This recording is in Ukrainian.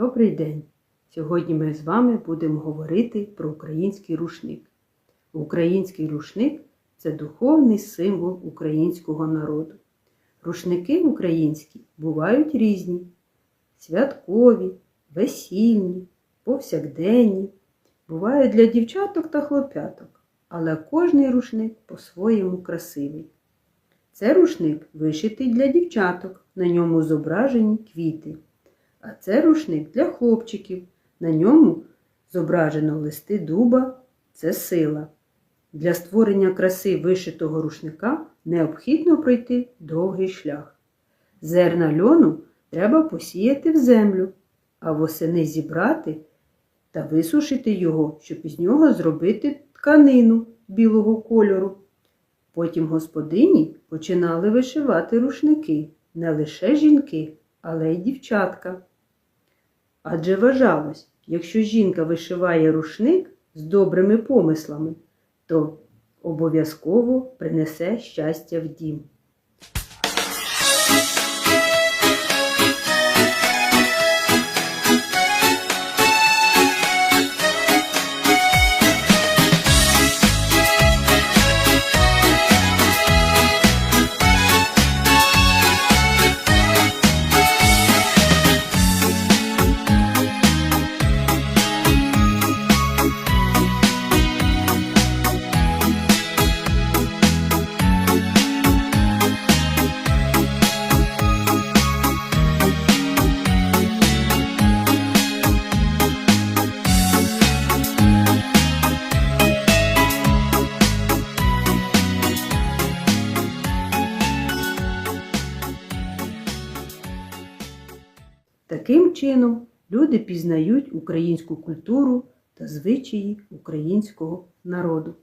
Добрий день! Сьогодні ми з вами будемо говорити про український рушник. Український рушник це духовний символ українського народу. Рушники українські бувають різні: святкові, весільні, повсякденні, бувають для дівчаток та хлоп'яток, але кожний рушник по-своєму красивий. Це рушник вишитий для дівчаток, на ньому зображені квіти. А це рушник для хлопчиків. На ньому зображено листи дуба це сила. Для створення краси вишитого рушника необхідно пройти довгий шлях. Зерна льону треба посіяти в землю, а восени зібрати та висушити його, щоб із нього зробити тканину білого кольору. Потім господині починали вишивати рушники не лише жінки, але й дівчатка. Адже вважалось, якщо жінка вишиває рушник з добрими помислами, то обов'язково принесе щастя в дім. Таким чином люди пізнають українську культуру та звичаї українського народу.